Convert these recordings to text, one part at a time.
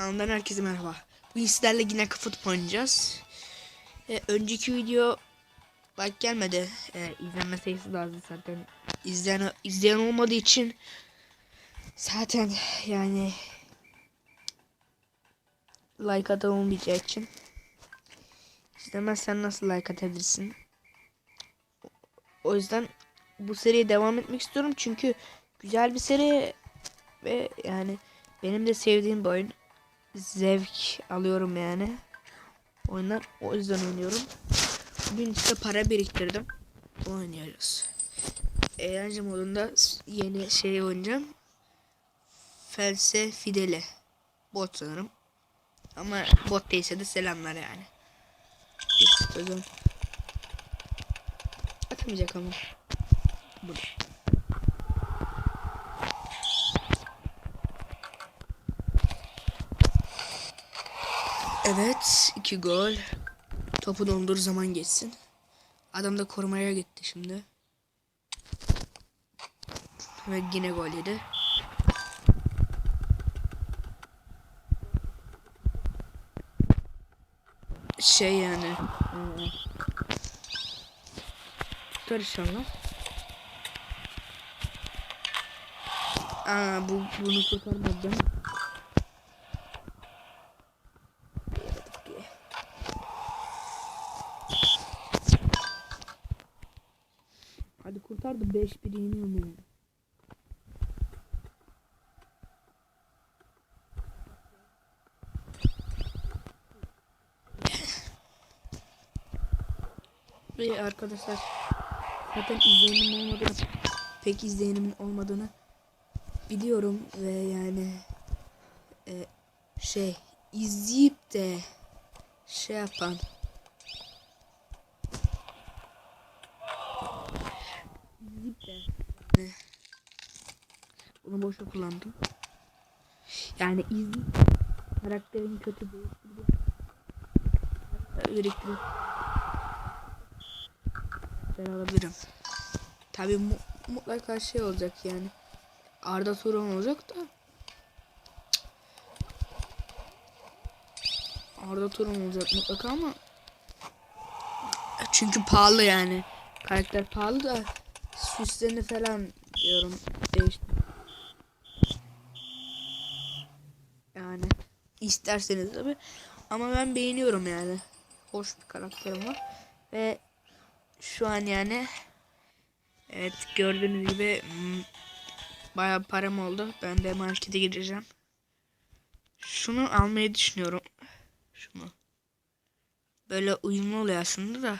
Kanalımdan herkese merhaba. Bugün sizlerle yine kafa topu oynayacağız. Ee, önceki video like gelmedi. Ee, izlenme sayısı da azdı zaten. İzleyen, izleyen olmadığı için zaten yani like atan olmayacağı için izlemezsen nasıl like atabilirsin? O yüzden bu seriye devam etmek istiyorum çünkü güzel bir seri ve yani benim de sevdiğim bir oyun zevk alıyorum yani. Oyunlar o yüzden oynuyorum. Bugün işte para biriktirdim. Oynuyoruz. Eğlence modunda yeni şey oynayacağım. Felse Fidele. Bot sanırım. Ama bot değilse de selamlar yani. İstedim. Atamayacak ama. Burada. Evet. iki gol. Topu dondur zaman geçsin. Adam da korumaya gitti şimdi. Ve yine gol yedi. Şey yani. hmm. Tutar inşallah. Aa bu bunu kurtarmadı da 5-1 yeniyorum yani. Ve arkadaşlar zaten izlenimin olmadığını pek izlenimin olmadığını biliyorum ve yani e, şey izleyip de şey yapan izleyip de ne? Bunu boşa kullandım. Yani izleyip karakterin kötü değiştirdi. Biriktirip ben alabilirim. Tabi mu mutlaka şey olacak yani. Arda Turan olacak da. Arda Turan olacak mutlaka ama çünkü pahalı yani. Karakter pahalı da süslerini falan diyorum değiştir. Yani isterseniz tabi ama ben beğeniyorum yani. Hoş bir karakterim var ve şu an yani evet gördüğünüz gibi hmm, bayağı param oldu. Ben de markete gireceğim. Şunu almayı düşünüyorum. Şunu. Böyle uyumlu oluyor aslında da.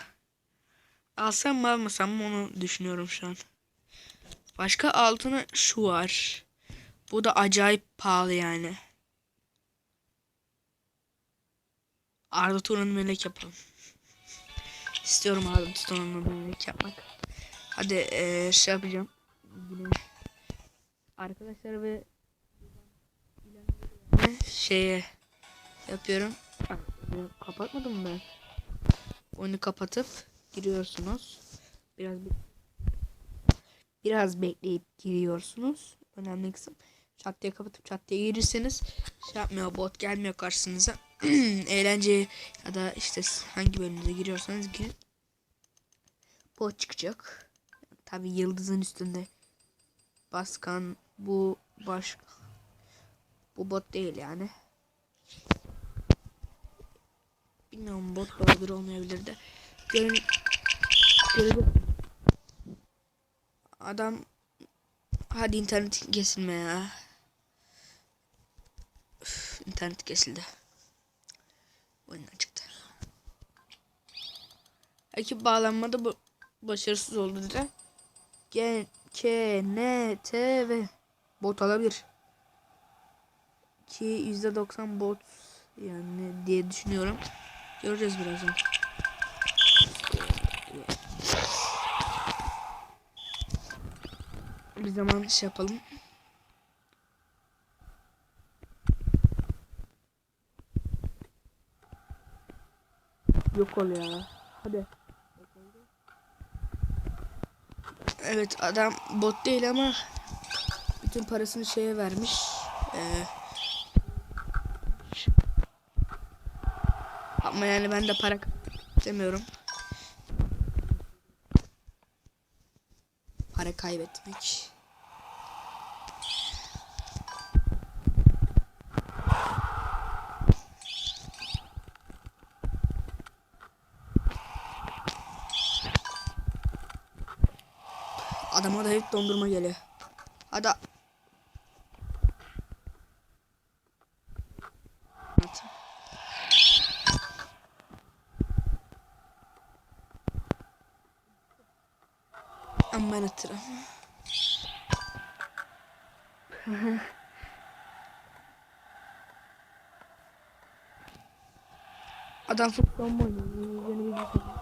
Alsam mı almasam mı onu düşünüyorum şu an. Başka altına şu var. Bu da acayip pahalı yani. Arda Turan'ı melek yapalım. İstiyorum Arda Turan'ı melek yapmak. Hadi ee, şey yapacağım. Arkadaşlar ve şeye yapıyorum. Kapatmadım mı ben? Oyunu kapatıp giriyorsunuz. Biraz bir biraz bekleyip giriyorsunuz. Önemli kısım. Çat diye kapatıp çat diye girirseniz şey yapmıyor bot gelmiyor karşınıza. Eğlence ya da işte hangi bölümde giriyorsanız girin. Bot çıkacak. Tabi yıldızın üstünde baskan bu baş bu bot değil yani. Bilmiyorum bot olabilir olmayabilir de. Görün görün Adam hadi internet kesilme ya. İnternet kesildi. Oyundan çıktı. Ekip bağlanmada bu başarısız oldu dedi. G, K, N, T ve bot alabilir. Ki %90 bot yani diye düşünüyorum. Göreceğiz birazdan. Bir zaman şey yapalım. Yok ol ya. Hadi. Evet adam bot değil ama bütün parasını şeye vermiş. Ee, ama yani ben de para istemiyorum. Para kaybetmek. Adama da hep dondurma geliyor. Hadi. Evet. Aman atırım. Adam futbol mu oynuyor? Beni bir bakın.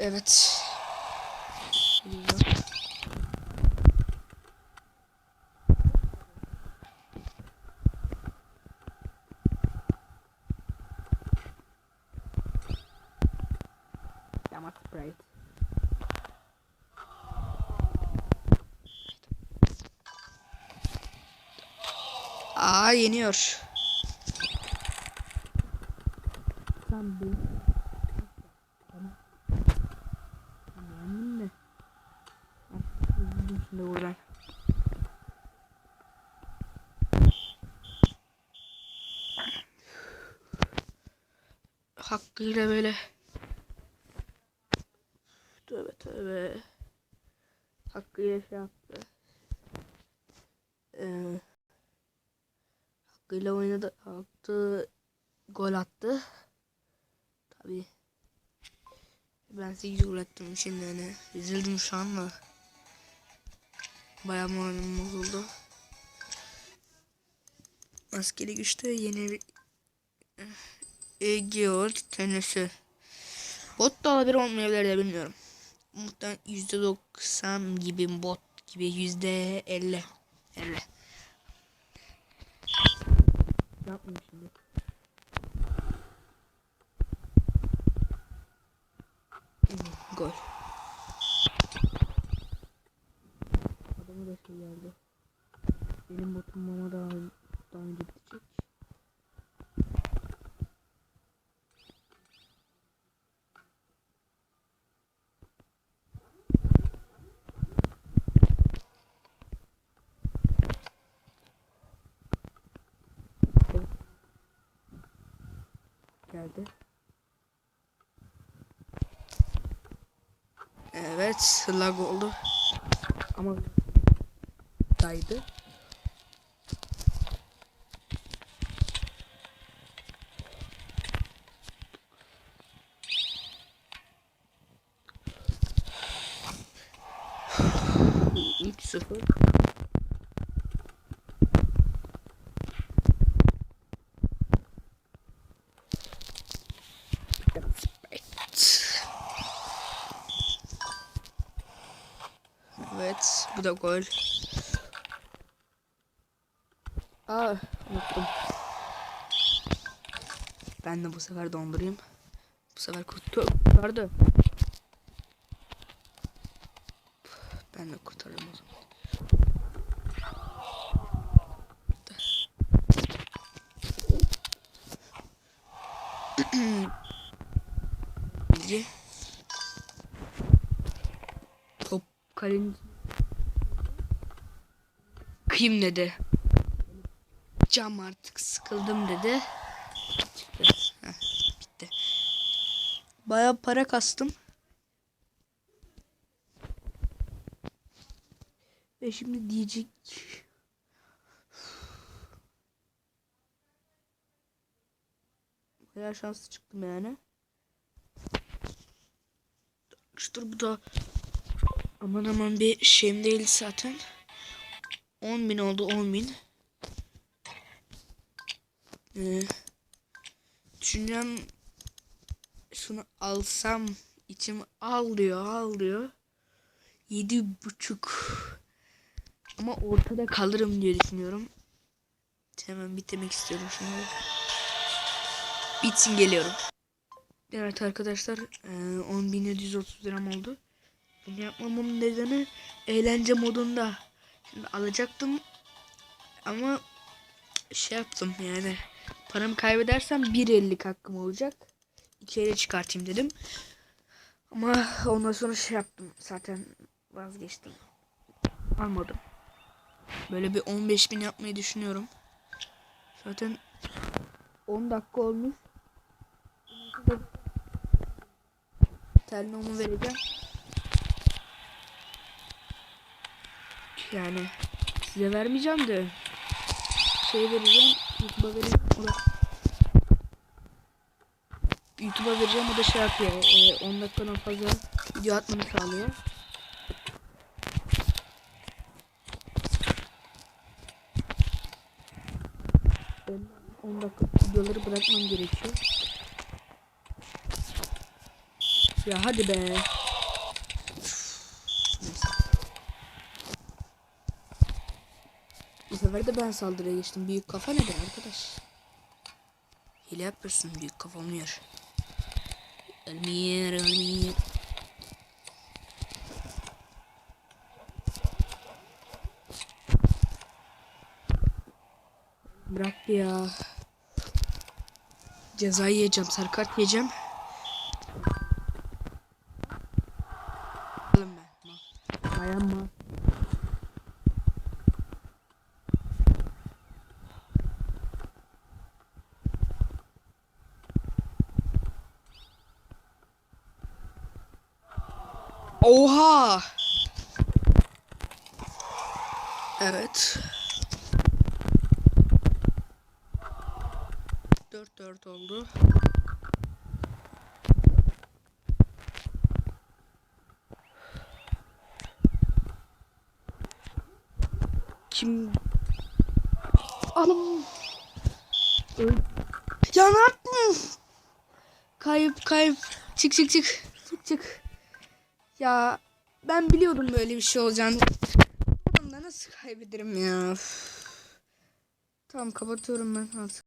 Evet. Damat Sprite. Aa yeniyor. Sen bir Beğendin mi? Artık üzüldüm şimdi buradan. Hakkıyla böyle. Tövbe tövbe. Hakkıyla şey yaptı. Ee, Hakkıyla oynadı attı Gol attı. Tabii. Ben 8 gol attım şimdi hani üzüldüm şu anda. Bayağı moralim bozuldu. Maskeli güçte yeni bir Egeor tenisi. Bot da olabilir olmayabilir de bilmiyorum. Muhtemelen %90 gibi bot gibi %50 50. Yapmayayım. Gol. Adamı da şey geldi. Benim botum Geldi. Evet, lag oldu. Ama daydı. İlk sıfır. Evet, bu da gol. Aa, unuttum. Ben de bu sefer dondurayım. Bu sefer kurtardı. Ben de kurtarırım o zaman. Bilgi. Top kalın. Kıyım dedi. Cam artık sıkıldım dedi. Bitti. Baya para kastım. Ve şimdi diyecek Baya şanslı çıktım yani. Dur bu da aman aman bir şeyim değil zaten. 10 bin oldu 10 bin. Ee, düşünüyorum şunu alsam içim al diyor al diyor. Yedi buçuk. Ama ortada kalırım diye düşünüyorum. Hemen bitirmek istiyorum şimdi. Bitsin geliyorum. Evet arkadaşlar e, 10.730 liram oldu. Bunu yapmamın nedeni eğlence modunda. Alacaktım ama şey yaptım yani. Paramı kaybedersem 1.50 hakkım olacak. 2 ele çıkartayım dedim. Ama ondan sonra şey yaptım. Zaten vazgeçtim. Almadım. Böyle bir 15 bin yapmayı düşünüyorum. Zaten 10 dakika olmuş. Telnomu vereceğim. Yani size vermeyeceğim de şey vereceğim. YouTube'a vereceğim. O da YouTube'a vereceğim o da şey yapıyor. E, 10 dakikadan fazla video atmamı sağlıyor. Ben 10 dakika videoları bırakmam gerekiyor. Ya hadi be. Neyse. Bu sefer de ben saldırıya geçtim. Büyük kafa nedir arkadaş? Hile yapıyorsun büyük kafa olmuyor. Ölmüyor ölmüyor. Bırak ya. Ceza yiyeceğim. Sarı kart yiyeceğim. Oha! Evet. 4-4 oldu. Kim? Anam. Öl. Kayıp kayıp. Çık çık çık. Çık çık. Ya ben biliyordum böyle bir şey olacağını. Ondan nasıl kaybederim ya? Tamam kapatıyorum ben artık.